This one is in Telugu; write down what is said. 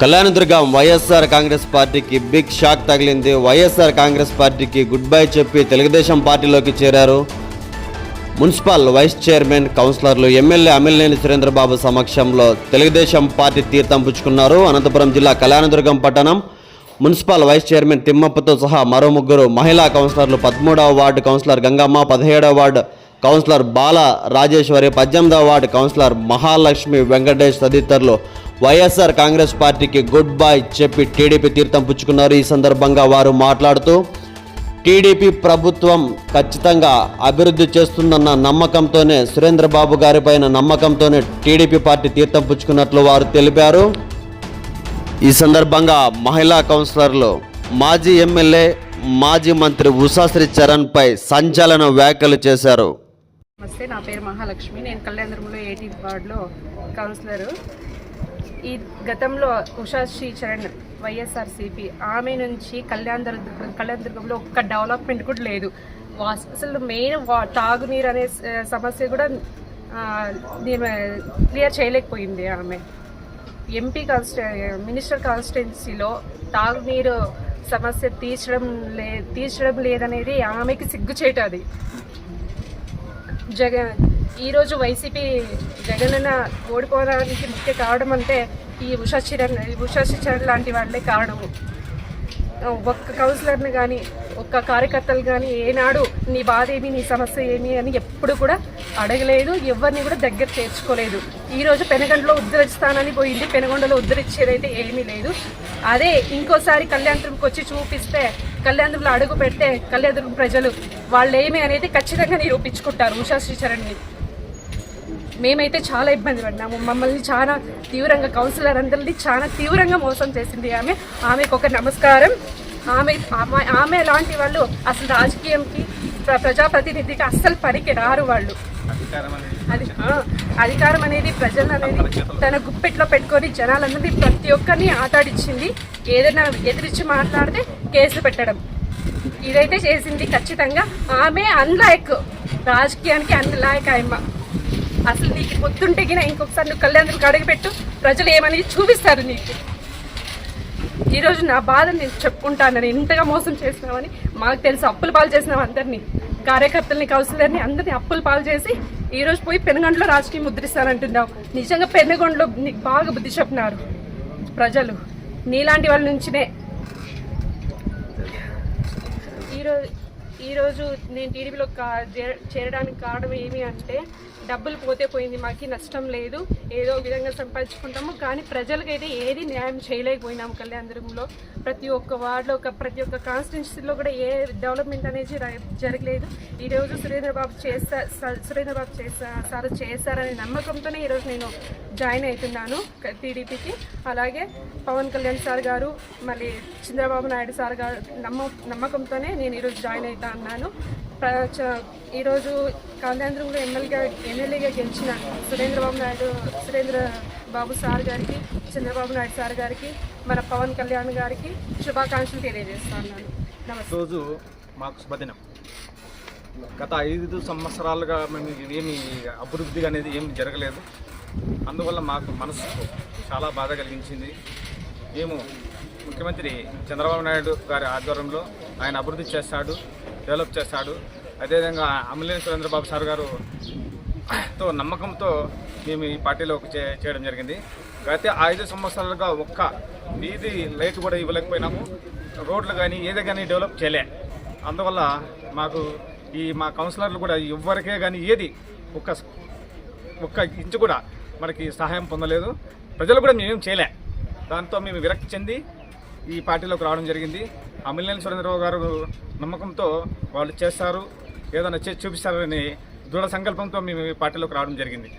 కళ్యాణదుర్గం వైఎస్ఆర్ కాంగ్రెస్ పార్టీకి బిగ్ షాక్ తగిలింది. వైఎస్ఆర్ కాంగ్రెస్ పార్టీకి గుడ్ బై చెప్పి తెలుగుదేశం పార్టీలోకి చేరారు. మున్సిపల్ వైస్ చైర్మన్ కౌన్సిలర్లు ఎమ్మెల్యే అమిలినేని సురేంద్రబాబు సమక్షంలో తెలుగుదేశం పార్టీ తీర్థం పుచ్చుకున్నారు. అనంతపురం జిల్లా కళ్యాణదుర్గం పట్టణం మున్సిపల్ వైస్ చైర్మన్ తిమ్మప్పతో సహా మరో ముగ్గురు మహిళా కౌన్సిలర్లు పదమూడవ వార్డు కౌన్సిలర్ గంగమ్మ పదిహేడవ వార్డు కౌన్సిలర్ బాల రాజేశ్వరి పద్దెనిమిదవ వార్డు కౌన్సిలర్ మహాలక్ష్మి వెంకటేష్ తదితరులు వైఎస్ఆర్ కాంగ్రెస్ పార్టీకి గుడ్ బై చెప్పి టీడీపీ తీర్థం పుచ్చుకున్నారు. ఈ సందర్భంగా వారు మాట్లాడుతూ టీడీపీ ప్రభుత్వం ఖచ్చితంగా అభివృద్ధి చేస్తుందన్న నమ్మకంతోనే సురేంద్రబాబు గారిపైన నమ్మకంతోనే టీడీపీ పార్టీ తీర్థం పుచ్చుకున్నట్లు వారు తెలిపారు. ఈ సందర్భంగా మహిళా కౌన్సిలర్లు మాజీ ఎమ్మెల్యే మాజీ మంత్రి ఉషాశ్రీ చరణ్పై సంచలన వ్యాఖ్యలు చేశారు. నమస్తే నా పేరు మహాలక్ష్మి. నేను కళ్యాణదుర్గంలో ఎయిటీన్త్ వార్డులో కౌన్సిలరు. ఈ గతంలో ఉషా శ్రీ చరణ్ వైఎస్ఆర్సీపీ ఆమె నుంచి కళ్యాణ దర్ కళ్యాణ దుర్గంలో ఒక్క డెవలప్మెంట్ కూడా లేదు. వాస్- అసలు మెయిన్ వా- తాగునీరు అనే సమస్య కూడా క్లియర్ చేయలేకపోయింది ఆమె. ఎంపీ కాన్స్టి మినిస్టర్ కాన్స్టిట్యున్సీలో తాగునీరు సమస్య తీర్చడం లే తీర్చడం లేదనేది ఆమెకి సిగ్గుచేటది. జగన్ ఈరోజు వైసీపీ జగనన్న ఓడిపోవడానికి ముఖ్య కావడం అంటే ఈ ఉషా చిరణ్ ఉషా లాంటి వాళ్ళే కారణము. ఒక్క కౌన్సిలర్ని కానీ ఒక్క కార్యకర్తలు కానీ ఏనాడు నీ బాధ ఏమి నీ సమస్య ఏమి అని ఎప్పుడు కూడా అడగలేదు ఎవరిని కూడా దగ్గర చేర్చుకోలేదు. ఈరోజు పెనగండలో ఉద్ధరిస్తానని పోయింది పెనగొండలో ఉద్ధరించేదైతే ఏమీ లేదు. అదే ఇంకోసారి కళ్యాణ్ వచ్చి చూపిస్తే కళ్యాణదుర్గంలో అడుగు పెడితే కళ్యాణదుర్గం ప్రజలు వాళ్ళు అనేది ఖచ్చితంగా నిరూపించుకుంటారు ఉషా శ్రీచరణ్ని మేమైతే చాలా ఇబ్బంది పడినాము మమ్మల్ని చాలా తీవ్రంగా కౌన్సిలర్ అందరినీ చాలా తీవ్రంగా మోసం చేసింది ఆమె. ఆమెకు ఒక నమస్కారం. ఆమె ఆమె ఆమె లాంటి వాళ్ళు అసలు రాజకీయంకి ప్ర- ప్రజాప్రతినిధికి అస్సలు పనికి రారు వాళ్ళు అది అధికారం అనేది ప్రజలు అనేది తన గుప్పెట్లో పెట్టుకొని జనాలందరినీ ప్రతి ఒక్కరిని ఆటాడిచ్చింది. ఏదైనా ఎదిరించి మాట్లాడితే కేసు పెట్టడం. ఇదైతే చేసింది ఖచ్చితంగా ఆమె అన్లాయక్ రాజకీయానికి అన్లాయక్ ఆయమ్మ అసలు నీకు పొద్దుంటే గిన ఇంకొకసారి నువ్వు కళ్యాణులకు అడగపెట్టు ప్రజలు ఏమనేది చూపిస్తారు నీకు. ఈరోజు నా బాధ నేను చెప్పుకుంటాను ఇంతగా మోసం చేసినామని మాకు తెలుసు అప్పులు పాలు చేసినాం అందరినీ కార్యకర్తల్ని కౌన్సిలర్ని అందరినీ అప్పులు పాలు చేసి ఈ రోజు పోయి పెనుగొండలో రాజకీయం ముద్రిస్తానంటున్నావు. నిజంగా పెనుగొండలో నీకు బాగా బుద్ధి చెప్పినారు ప్రజలు. నీలాంటి వాళ్ళ నుంచినే. ఈరోజు ఈరోజు నేను టీడీపీలో కా- చేరడానికి కారణం ఏమి అంటే డబ్బులు పోతే పోయింది మాకు నష్టం లేదు ఏదో విధంగా సంపాదించుకుంటాము. కానీ ప్రజలకైతే ఏది న్యాయం చేయలేకపోయినాము కళ్యాణదుర్గంలో ప్రతి ఒక్క వార్డులో ఒక ప్రతి ఒక్క కాన్స్టిట్యున్సీలో కూడా ఏ డెవలప్మెంట్ అనేది జరగలేదు. ఈరోజు సురేంద్రబాబు చేస్తా సురేంద్రబాబు చేస్తా సార్ చేస్తారనే నమ్మకంతోనే ఈరోజు నేను జాయిన్ అవుతున్నాను టీడీపీకి. అలాగే పవన్ కళ్యాణ్ సార్ గారు మళ్ళీ చంద్రబాబు నాయుడు సార్ గారు నమ్మ నమ్మకంతోనే నేను ఈరోజు జాయిన్ అవుతా అన్నాను. ఈరోజు కళ్యాణదుర్గంలో ఎమ్మెల్యేగా ఎమ్మెల్యేగా గెలిచిన సురేంద్రబాబు నాయుడు సురేంద్ర బాబు సార్ గారికి చంద్రబాబు నాయుడు సార్ గారికి మన పవన్ కళ్యాణ్ గారికి శుభాకాంక్షలు తెలియజేస్తున్నాను. నమస్తే. రోజు మాకు శుభదినం. గత ఐదు సంవత్సరాలుగా మేము ఏమి అభివృద్ధి అనేది ఏమి జరగలేదు. అందువల్ల మాకు మనసుకు చాలా బాధ కలిగించింది. మేము ముఖ్యమంత్రి చంద్రబాబు నాయుడు గారి ఆధ్వర్యంలో ఆయన అభివృద్ధి చేస్తాడు. డెవలప్ చేస్తాడు. అదేవిధంగా అమలేని సురేంద్రబాబు సార్ గారు తో నమ్మకంతో మేము ఈ పార్టీలోకి చే చేయడం జరిగింది. గత ఐదు సంవత్సరాలుగా ఒక్క వీధి లైట్ కూడా ఇవ్వలేకపోయినాము. రోడ్లు కానీ ఏదో కానీ డెవలప్ చేయలే. అందువల్ల మాకు ఈ మా కౌన్సిలర్లు కూడా ఎవరికే కానీ ఏది ఒక్క ఒక్క ఇంచు కూడా మనకి సహాయం పొందలేదు. ప్రజలు కూడా మేమేం చేయలే. దాంతో మేము విరక్తి చెంది ఈ పార్టీలోకి రావడం జరిగింది. అమిలినేని సురేంద్రరావు గారు నమ్మకంతో వాళ్ళు చేస్తారు. ఏదైనా చేసి చూపిస్తారని దృఢ సంకల్పంతో మేము ఈ పార్టీలోకి రావడం జరిగింది.